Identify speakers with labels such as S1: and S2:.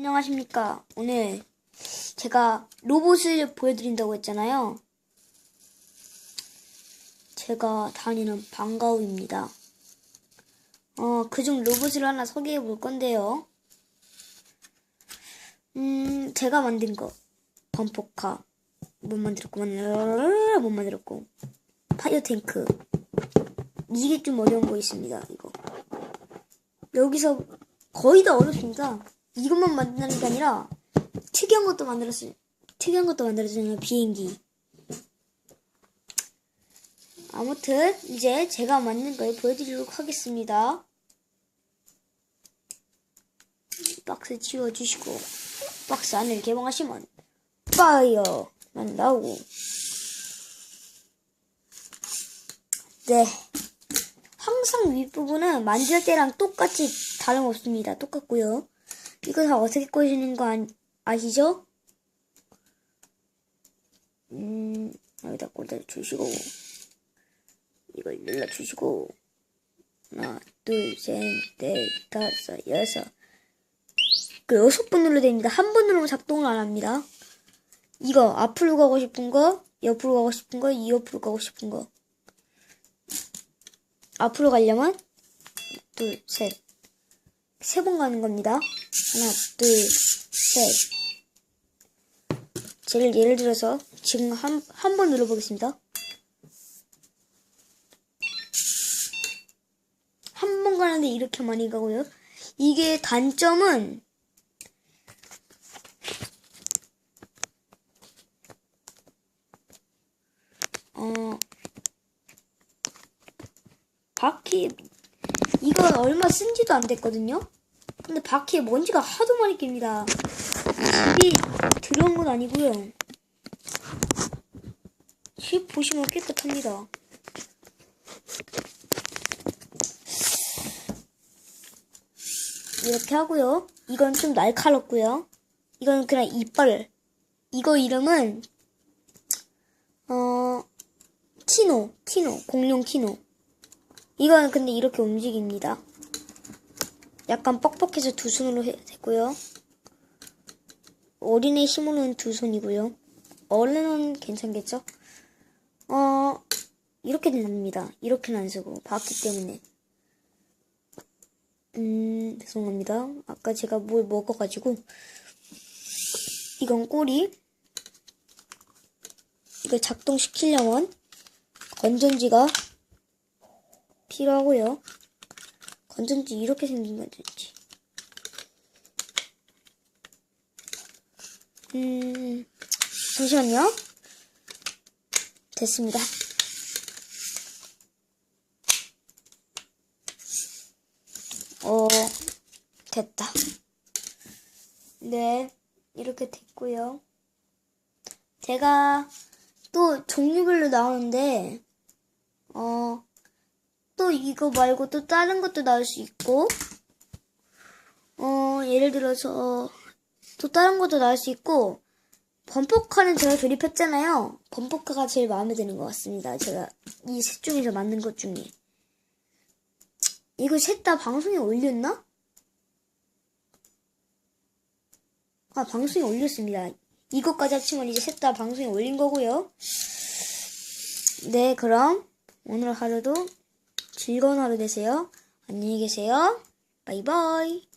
S1: 안녕하십니까. 오늘 제가 로봇을 보여드린다고 했잖아요. 제가 다니는 방과후입니다. 어, 그중 로봇을 하나 소개해 볼 건데요. 음, 제가 만든 거. 범퍼카. 못 만들었고, 못 만들었고. 파이어 탱크. 이게 좀 어려운 거 있습니다, 이거. 여기서 거의 다 어렵습니다. 이것만 만드는 게 아니라 특이한 것도 만들었어요. 특이한 것도 만들었잖아요. 비행기. 아무튼 이제 제가 만든 걸 보여드리도록 하겠습니다. 박스 치워주시고 박스 안을 개봉하시면 파이어만 나오고 네 항상 윗부분은 만질 때랑 똑같이 다름없습니다. 똑같고요. 이거 다 어떻게 꽂으시는 거 아, 아시죠? 음, 여기다 꽂아주시고, 이걸 눌러주시고, 하나, 둘, 셋, 넷, 다섯, 여섯. 그 여섯 번 눌러야 됩니다. 한 번 누르면 작동을 안 합니다. 이거 앞으로 가고 싶은 거, 옆으로 가고 싶은 거, 이 옆으로 가고 싶은 거. 앞으로 가려면 둘, 셋. 세 번 가는 겁니다. 하나, 둘, 셋. 제를 예를 들어서 지금 한, 한 번 눌러보겠습니다. 한 번 가는데 이렇게 많이 가고요. 이게 단점은 어 바퀴 이거 얼마 쓴지도 안 됐거든요. 근데 바퀴에 먼지가 하도 많이 낍니다. 집이 들어온 건 아니고요. 집 보시면 깨끗합니다. 이렇게 하고요. 이건 좀 날카롭고요. 이건 그냥 이빨. 이거 이름은 어 키노, 키노, 공룡 키노. 이거는 근데 이렇게 움직입니다. 약간 뻑뻑해서 두 손으로 되고요. 어린애 힘으로는 두 손이고요. 어른은 괜찮겠죠? 어, 이렇게 됩니다. 이렇게는 안 쓰고, 봤기 때문에. 음, 죄송합니다. 아까 제가 뭘 먹어가지고. 이건 꼬리. 이걸 작동시키려면 건전지가 필요하고요. 건전지 이렇게 생긴 건전지. 음, 잠시만요. 됐습니다. 어, 됐다. 네, 이렇게 됐고요. 제가 또 종류별로 나오는데, 어, 또 이거 말고 또 다른 것도 나올 수 있고, 어, 예를 들어서, 또 다른 것도 나올 수 있고, 범퍼카는 제가 조립했잖아요. 범퍼카가 제일 마음에 드는 것 같습니다. 제가 이 셋 중에서 만든 것 중에. 이거 셋 다 방송에 올렸나? 아, 방송에 올렸습니다. 이것까지 합치면 이제 셋 다 방송에 올린 거고요. 네, 그럼 오늘 하루도 즐거운 하루 되세요. 안녕히 계세요. 바이바이.